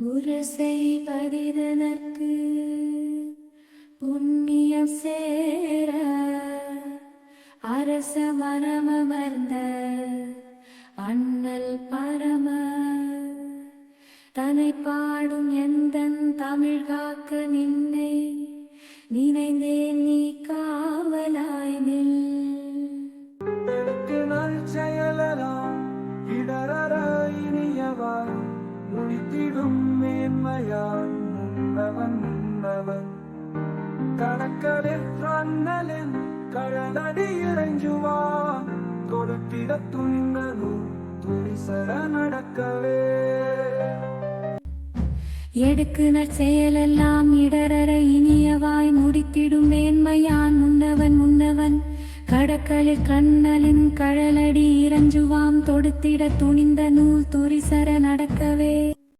முரசை பதிதனக்கு புண்ணியம் சேர அரச மரமமர்ந்த அண்ணல் பரம. தனை பாடும் எந்தன் தமிழ் காக்க நின்னை நினைந்தேன் நீ காவலாய் முன்னவன் கடற்கலில் அண்ணலின் கடலடி இறைஞ்சுவான் கொடுத்திட துணிந்தனும் துணிசர நடக்கவே. எடுக்குனர் செயலெல்லாம் இடரற இனியவாய் முடித்திடும் மேன்மையான் முன்னவன் முன்னவன். கடக்கலில் கண்ணலின் கழலடி இறஞ்சுவாம். தொடுத்திட துணிந்த நூல் துரிசர